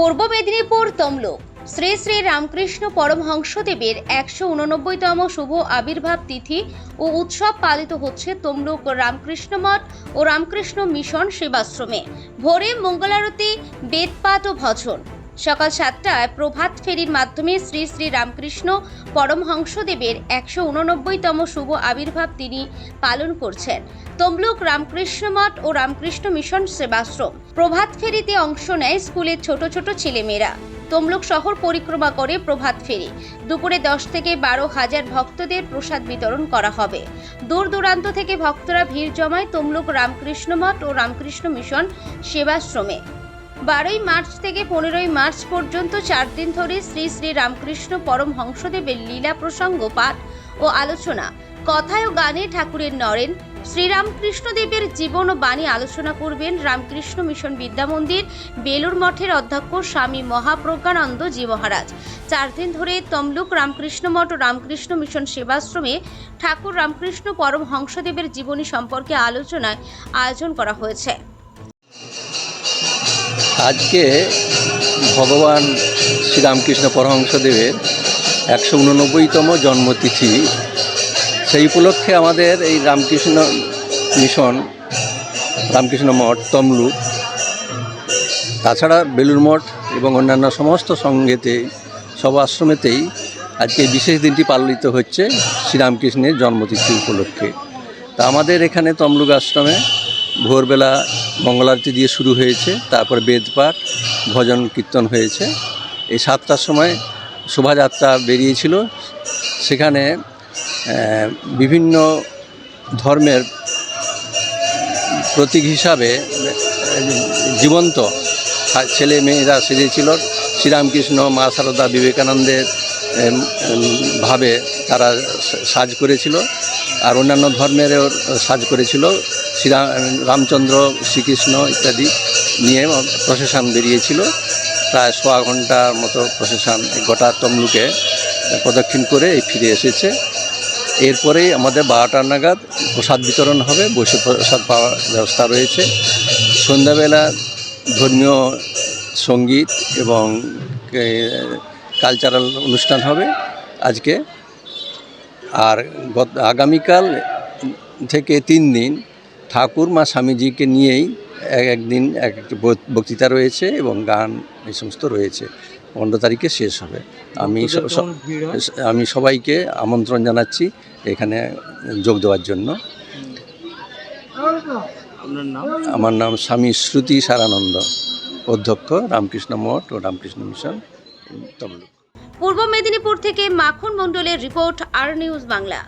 পূর্ব মেদিনীপুর তমলুক। শ্রী শ্রী রামকৃষ্ণ পরমহংসদেবের একশো উননব্বইতম শুভ আবির্ভাব তিথি ও উৎসব পালিত হচ্ছে তমলুক রামকৃষ্ণ মঠ ও রামকৃষ্ণ মিশন সেবাশ্রমে। ভোরে মঙ্গলারতি, বেদপাত ও ভজন। সকাল সাতটায় প্রভাত ফেরির মাধ্যমে শ্রী শ্রী রামকৃষ্ণ পরমহংসদেবের একশো উননব্বইতম শুভ আবির্ভাব তিনি পালন করছেন। তমলুক রামকৃষ্ণ মঠ ও রামকৃষ্ণ মিশন সেবাশ্রম। প্রভাত ফেরিতে অংশ নেয় স্কুলের ছোট ছোট ছেলেমেয়েরা। তমলুক শহর পরিক্রমা করে প্রভাত ফেরি। দুপুরে দশ থেকে বারো হাজার ভক্তদের প্রসাদ বিতরণ করা হবে। দূর দূরান্ত থেকে ভক্তরা ভিড় জমায় তমলুক রামকৃষ্ণ মঠ ও রামকৃষ্ণ মিশন সেবাশ্রমে। বারোই মার্চ থেকে পনেরোই মার্চ পর্যন্ত চার দিন ধরে শ্রী শ্রী রামকৃষ্ণ পরম হংসদেবের লীলা প্রসঙ্গ, পাঠ ও আলোচনা কথায় ও গানে ঠাকুরের নরেন শ্রীরামকৃষ্ণদেবের জীবন ও বাণী আলোচনা করবেন রামকৃষ্ণ মিশন বিদ্যা মন্দির বেলুর মঠের অধ্যক্ষ স্বামী মহাপ্রজ্ঞানন্দ জি মহারাজ। চার দিন ধরে তমলুক রামকৃষ্ণ মঠ ও রামকৃষ্ণ মিশন সেবাশ্রমে ঠাকুর রামকৃষ্ণ পরম হংসদেবের জীবনী সম্পর্কে আলোচনায় আয়োজন করা হয়েছে। আজকে ভগবান শ্রীরামকৃষ্ণ পরমহংসদেবের একশো উননব্বইতম জন্মতিথি। সেই উপলক্ষে আমাদের এই রামকৃষ্ণ মিশন, রামকৃষ্ণ মঠ তমলুক তাছাড়া বেলুর মঠ এবং অন্যান্য সমস্ত সঙ্গেতে, সব আশ্রমেতেই আজকে বিশেষ দিনটি পালিত হচ্ছে শ্রীরামকৃষ্ণের জন্মতিথি উপলক্ষে। তা আমাদের এখানে তমলুক আশ্রমে ভোরবেলা মঙ্গলারতি দিয়ে শুরু হয়েছে, তারপর বেদপাঠ, ভজন, কীর্তন হয়েছে। এই সাতটার সময় শোভাযাত্রা বেরিয়েছিল। সেখানে বিভিন্ন ধর্মের প্রতীক হিসাবে জীবন্ত ছেলে মেয়েরা সেজেছিল। শ্রীরামকৃষ্ণ, মা সারদা বিবেকানন্দের ভাবে তারা সাজ করেছিল আর অন্যান্য ধর্মেরও সাজ করেছিল। শ্রীরাম রামচন্দ্র, শ্রীকৃষ্ণ ইত্যাদি নিয়ে প্রসেশন বেরিয়েছিল। প্রায় সোয়া ঘণ্টার মতো প্রসেশন গোটা তমলুকে প্রদক্ষিণ করে এই ফিরে এসেছে। এরপরেই আমাদের বারোটা নাগাদ প্রসাদ বিতরণ হবে বসে প্রসাদ পাওয়ার ব্যবস্থা রয়েছে। সন্ধ্যাবেলা ধর্মীয় সংগীত এবং কালচারাল অনুষ্ঠান হবে আজকে। আর গত আগামীকাল থেকে তিন দিন ঠাকুর মা স্বামীজিকে নিয়েই এক একদিন এক একটি বক্তৃতা রয়েছে এবং গান এই সমস্ত রয়েছে। পনেরো তারিখে শেষ হবে। আমি আমি সবাইকে আমন্ত্রণ জানাচ্ছি এখানে যোগ দেওয়ার জন্য। আমার নাম স্বামী শ্রুতি সারানন্দ। অধ্যক্ষ রামকৃষ্ণ মঠ ও রামকৃষ্ণ মিশন, তমলুক। পূর্ব মেদিনীপুর থেকে মাখন মণ্ডলের রিপোর্ট আর নিউজ বাংলা।